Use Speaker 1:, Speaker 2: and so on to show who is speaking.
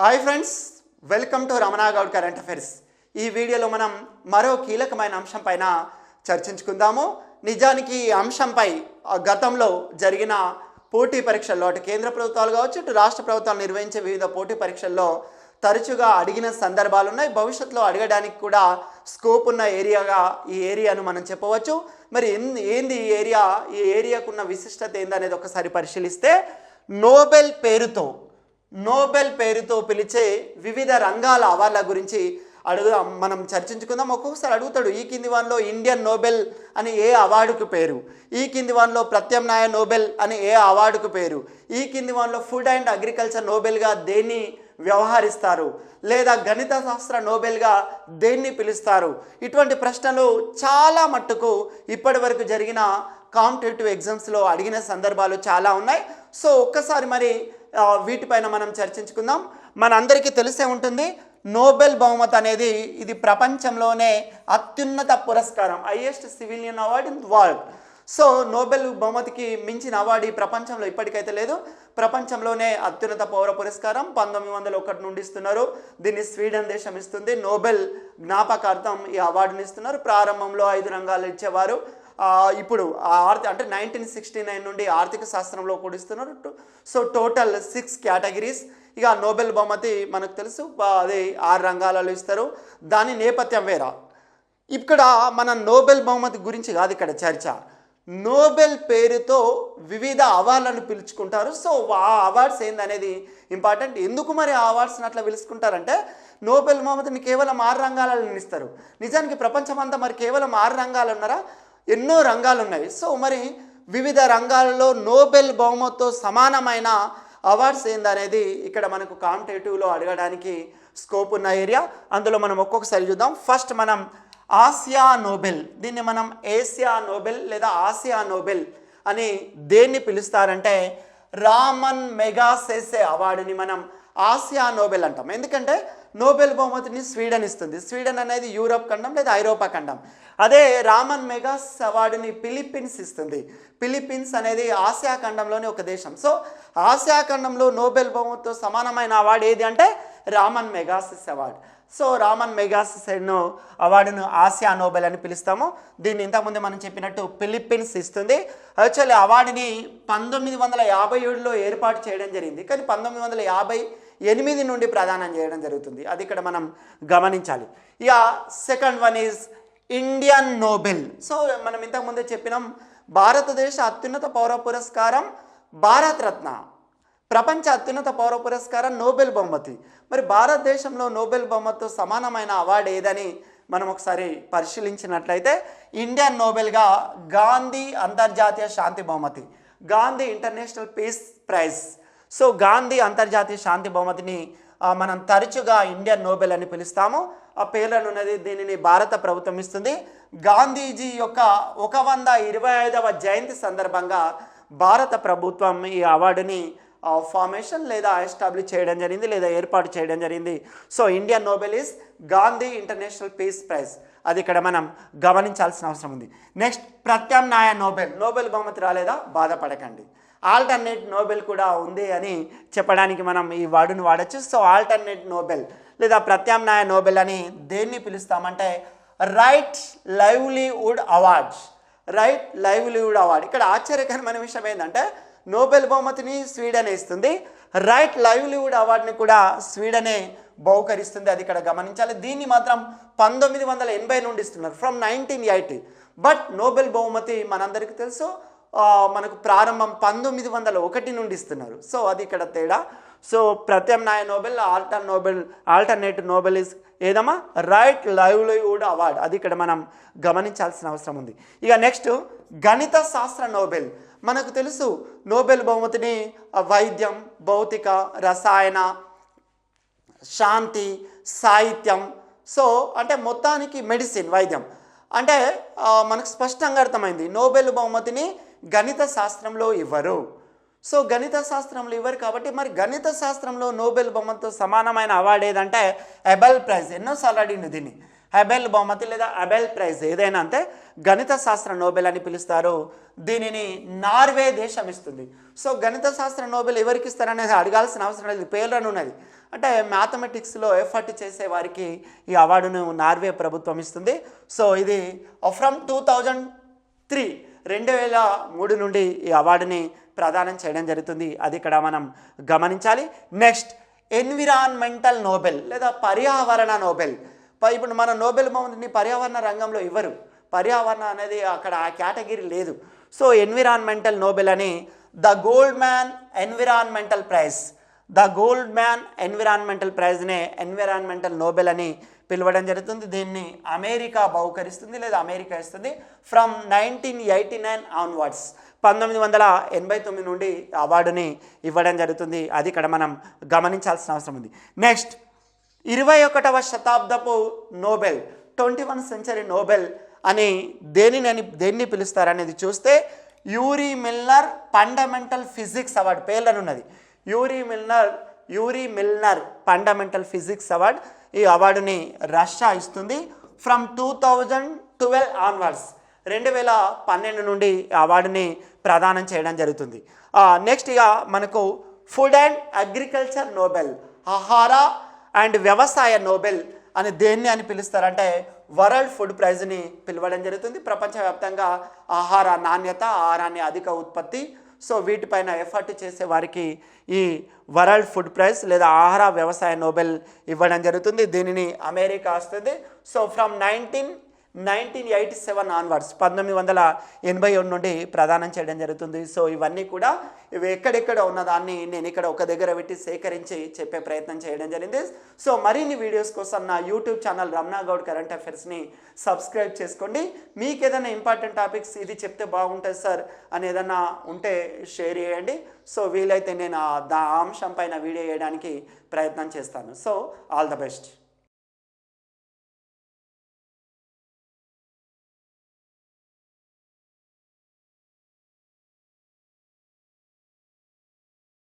Speaker 1: Hi friends welcome to Ramana Goud current affairs. ఈ వీడియోలో మనం మరో కీలకమైన అంశం పైన చర్చించుకుందాము. నిజానికి ఈ అంశంపై గతంలో జరిగిన పోటీ పరీక్షల్లో అటు కేంద్ర ప్రభుత్వాలు కావచ్చు ఇటు రాష్ట్ర ప్రభుత్వాలు నిర్వహించే వివిధ పోటీ పరీక్షల్లో తరచుగా అడిగిన సందర్భాలు ఉన్నాయి భవిష్యత్తులో అడగడానికి కూడా స్కోప్ ఉన్న ఏరియాగా ఈ ఏరియాను మనం చెప్పవచ్చు. మరి ఏంది ఈ ఏరియా? ఈ ఏరియాకున్న విశిష్టత ఏందనేది ఒకసారి పరిశీలిస్తే నోబెల్ పేరుతో నోబెల్ పేరుతో పిలిచే వివిధ రంగాల అవార్డుల గురించి అడుగు మనం చర్చించుకుందాం. ఒక్కొక్కసారి అడుగుతాడు ఈ కింది వన్లో ఇండియన్ నోబెల్ అని ఏ అవార్డుకు పేరు? ఈ కింది వన్లో ప్రత్యామ్నాయ నోబెల్ అని ఏ అవార్డుకు పేరు? ఈ కింది వన్లో ఫుడ్ అండ్ అగ్రికల్చర్ నోబెల్గా దేన్ని వ్యవహరిస్తారు? లేదా గణిత శాస్త్ర నోబెల్గా దేన్ని పిలుస్తారు? ఇటువంటి ప్రశ్నలు చాలా మట్టుకు ఇప్పటి వరకు జరిగిన కాంపిటేటివ్ ఎగ్జామ్స్లో అడిగిన సందర్భాలు చాలా ఉన్నాయి. సో ఒక్కసారి మరి వీటిపైన మనం చర్చించుకుందాం. మనందరికీ తెలిసే ఉంటుంది నోబెల్ బహుమతి అనేది ఇది ప్రపంచంలోనే అత్యున్నత పురస్కారం highest civilian award in world. So Nobel బహుమతికి మించిన అవార్డు ఈ ప్రపంచంలో ఇప్పటికైతే లేదు. ప్రపంచంలోనే అత్యున్నత పౌర పురస్కారం పంతొమ్మిది వందల ఒకటి నుండి ఇస్తున్నారు. దీన్ని స్వీడన్ దేశం ఇస్తుంది. నోబెల్ జ్ఞాపకార్థం ఈ అవార్డుని ఇస్తున్నారు. ప్రారంభంలో ఐదు రంగాలు ఇచ్చేవారు. ఇప్పుడు ఆ ఆర్థి అంటే నైన్టీన్ సిక్స్టీ నైన్ నుండి ఆర్థిక శాస్త్రంలో కూడా ఇస్తున్నారు సో టోటల్ సిక్స్ కేటగిరీస్ ఇక నోబెల్ బహుమతి మనకు తెలుసు. అది ఆరు రంగాలలో ఇస్తారు. దాని నేపథ్యం వేరా? ఇక్కడ మన నోబెల్ బహుమతి గురించి కాదు ఇక్కడ చర్చ. నోబెల్ పేరుతో వివిధ అవార్డులను పిలుచుకుంటారు. సో ఆ అవార్డ్స్ ఏందనేది ఇంపార్టెంట్. ఎందుకు మరి ఆ అవార్డ్స్ని అట్లా పిలుచుకుంటారంటే నోబెల్ బహుమతిని కేవలం ఆరు రంగాలలో ఇస్తారు. నిజానికి ప్రపంచమంతా మరి కేవలం ఆరు రంగాలు ఉన్నారా? ఎన్నో రంగాలు ఉన్నాయి సో మరి వివిధ రంగాలలో నోబెల్ బహుమతితో సమానమైన అవార్డ్స్ ఏందనేది ఇక్కడ మనకు కాంపిటేటివ్లో అడగడానికి స్కోప్ ఉన్న ఏరియా. అందులో మనం ఒక్కొక్కసారి చూద్దాం. ఫస్ట్ మనం ఆసియా నోబెల్. దీన్ని మనం ఏసియా నోబెల్ లేదా ఆసియా నోబెల్ అని దేన్ని పిలుస్తారంటే రామన్ మెగాసెసే అవార్డుని మనం ఆసియా నోబెల్ అంటాం. ఎందుకంటే నోబెల్ బహుమతిని స్వీడన్ ఇస్తుంది. స్వీడన్ అనేది యూరోప్ ఖండం లేదా ఐరోపా ఖండం. అదే రామన్ మెగాస్ అవార్డుని ఫిలిప్పీన్స్ ఇస్తుంది. ఫిలిప్పీన్స్ అనేది ఆసియా ఖండంలోని ఒక దేశం. సో ఆసియా ఖండంలో నోబెల్ బహుమతితో సమానమైన అవార్డు ఏది అంటే Ramon Magsaysay award. So Ramon మెగాసిస్ను అవార్డును ఆసియా నోబెల్ అని పిలుస్తాము. దీన్ని ఇంతకుముందు మనం చెప్పినట్టు ఫిలిప్పీన్స్ ఇస్తుంది. యాక్చువల్లీ అవార్డుని పంతొమ్మిది వందల యాభై ఏడులో ఏర్పాటు చేయడం జరిగింది. కానీ పంతొమ్మిది వందల యాభై ఎనిమిది నుండి ప్రదానం చేయడం జరుగుతుంది. అది ఇక్కడ మనం గమనించాలి. ఇక second one is Indian Nobel so మనం ఇంతకుముందే చెప్పినాం భారతదేశ అత్యున్నత పౌర పురస్కారం భారతరత్న ప్రపంచ అత్యున్నత పౌర పురస్కారం నోబెల్ బహుమతి. మరి భారతదేశంలో నోబెల్ బహుమతితో సమానమైన అవార్డు ఏదని మనం ఒకసారి పరిశీలించినట్లయితే ఇండియన్ నోబెల్గా గాంధీ అంతర్జాతీయ శాంతి బహుమతి. Gandhi international peace prize. So Gandhi అంతర్జాతీయ శాంతి బహుమతిని మనం తరచుగా ఇండియన్ నోబెల్ అని పిలుస్తాము. ఆ పేర్లను ఉన్నది దీనిని భారత ప్రభుత్వం ఇస్తుంది. గాంధీజీ యొక్క ఒక వంద ఇరవై ఐదవ జయంతి సందర్భంగా భారత ప్రభుత్వం ఈ అవార్డుని ఫార్మేషన్ లేదా ఎస్టాబ్లిష్ చేయడం జరిగింది లేదా ఏర్పాటు చేయడం జరిగింది. So Indian Nobel is Gandhi international peace prize. అది ఇక్కడ మనం గమనించాల్సిన అవసరం ఉంది. నెక్స్ట్ ప్రత్యామ్నాయ నోబెల్. నోబెల్ బహుమతి రాలేదా? బాధపడకండి. ఆల్టర్నేట్ నోబెల్ కూడా ఉంది అని చెప్పడానికి మనం ఈ వర్డును వాడచ్చు. సో ఆల్టర్నేట్ నోబెల్ లేదా ప్రత్యామ్నాయ నోబెల్ అని దేన్ని పిలుస్తామంటే right livelihood awards. Right livelihood award. ఇక్కడ ఆశ్చర్యకరమైన విషయం ఏంటంటే నోబెల్ బహుమతిని స్వీడన్ ఇస్తుంది. రైట్ లైవ్లీవుడ్ అవార్డుని కూడా స్వీడనే బహుకరిస్తుంది. అది ఇక్కడ గమనించాలి. దీన్ని మాత్రం పంతొమ్మిది వందల ఎనభై నుండి ఇస్తున్నారు. From nineteen eighty. But Nobel బహుమతి మనందరికీ తెలుసు. మనకు ప్రారంభం పంతొమ్మిది వందల ఒకటి నుండి ఇస్తున్నారు. సో అది ఇక్కడ తేడా. సో ప్రత్యామ్నాయ Nobel alter Nobel alternative Nobel is ఏదమ్మా? Right livelihood award. అది ఇక్కడ మనం గమనించాల్సిన అవసరం ఉంది. ఇక నెక్స్ట్ గణిత శాస్త్ర నోబెల్. మనకు తెలుసు నోబెల్ బహుమతిని వైద్యం భౌతిక రసాయన శాంతి సాహిత్యం. సో అంటే మొత్తానికి మెడిసిన్ వైద్యం. అంటే మనకు స్పష్టంగా అర్థమైంది. నోబెల్ బహుమతిని గణిత శాస్త్రంలో ఇవ్వరు. సో గణిత శాస్త్రంలో ఇవ్వరు కాబట్టి మరి గణిత శాస్త్రంలో నోబెల్ బహుమతితో సమానమైన అవార్డు ఏదంటే ఎబెల్ ప్రైజ్. ఎన్నోసార్లు అడిగింది దీన్ని. హెబెల్ బహుమతి లేదా అబెల్ ప్రైజ్ ఏదైనా అంతే గణిత శాస్త్ర నోబెల్ అని పిలుస్తారు. దీనిని నార్వే దేశం ఇస్తుంది. సో గణిత శాస్త్ర నోబెల్ ఎవరికి ఇస్తారనేది అడగాల్సిన అవసరం లేదు. పేర్లను ఉన్నది. అంటే మ్యాథమెటిక్స్లో ఎఫర్ట్ చేసే వారికి ఈ అవార్డును నార్వే ప్రభుత్వం ఇస్తుంది. సో ఇది ఫ్రమ్ టూ థౌజండ్ త్రీ రెండు వేల మూడు నుండి ఈ అవార్డుని ప్రదానం చేయడం జరుగుతుంది. అది ఇక్కడ మనం గమనించాలి. నెక్స్ట్ ఎన్విరాన్మెంటల్ నోబెల్ లేదా పర్యావరణ నోబెల్. ఇప్పుడు మన నోబెల్ బహుమతిని పర్యావరణ రంగంలో ఇవ్వరు. పర్యావరణ అనేది అక్కడ ఆ కేటగిరీ లేదు. సో ఎన్విరాన్మెంటల్ నోబెల్ అని the Goldman environmental prize. The Goldman environmental ప్రైజ్నే environmental Nobel అని పిలవడం జరుగుతుంది. దీన్ని అమెరికా బహుకరిస్తుంది లేదా అమెరికా ఇస్తుంది. From nineteen eighty nine onwards పంతొమ్మిది వందల ఎనభై తొమ్మిది నుండి అవార్డుని ఇవ్వడం జరుగుతుంది. అది ఇక్కడ మనం గమనించాల్సిన అవసరం ఉంది. నెక్స్ట్ ఇరవై ఒకటవ శతాబ్దపు Nobel twenty one century Nobel అని దేనిని దేన్ని పిలుస్తారనేది చూస్తే Yuri Milner fundamental physics award పేర్లనున్నది. Yuri Milner Yuri Milner fundamental physics award ఈ అవార్డుని రష్యా ఇస్తుంది. From two thousand twelve onwards రెండు వేల పన్నెండు నుండి అవార్డుని ప్రదానం చేయడం జరుగుతుంది. నెక్స్ట్ ఇక మనకు ఫుడ్ అండ్ అగ్రికల్చర్ నోబెల్ ఆహార అండ్ వ్యవసాయ నోబెల్ అని దేన్ని అని పిలుస్తారంటే వరల్డ్ ఫుడ్ ప్రైజ్ని పిలవడం జరుగుతుంది. ప్రపంచవ్యాప్తంగా ఆహార నాణ్యత ఆహారాన్ని అధిక ఉత్పత్తి సో వీటిపైన ఎఫర్ట్ చేసే వారికి ఈ వరల్డ్ ఫుడ్ ప్రైజ్ లేదా ఆహార వ్యవసాయ నోబెల్ ఇవ్వడం జరుగుతుంది. దీనిని అమెరికా వస్తుంది. So from nineteen nineteen eighty seven onwards పంతొమ్మిది వందల ఎనభై ఒకటి నుండి ప్రదానం చేయడం జరుగుతుంది. సో ఇవన్నీ కూడా ఇవి ఎక్కడెక్కడ ఉన్నదాన్ని నేను ఇక్కడ ఒక దగ్గర పెట్టి సేకరించి చెప్పే ప్రయత్నం చేయడం జరిగింది. సో మరిన్ని వీడియోస్ కోసం నా YouTube channel Ramana Goud current అఫైర్స్ని subscribe చేసుకోండి. మీకు ఏదైనా ఇంపార్టెంట్ టాపిక్స్ ఇది చెప్తే బాగుంటుంది సార్ అని ఏదైనా ఉంటే షేర్ చేయండి. సో వీలైతే నేను ఆ దా అంశం పైన వీడియో చేయడానికి ప్రయత్నం చేస్తాను. So all the best.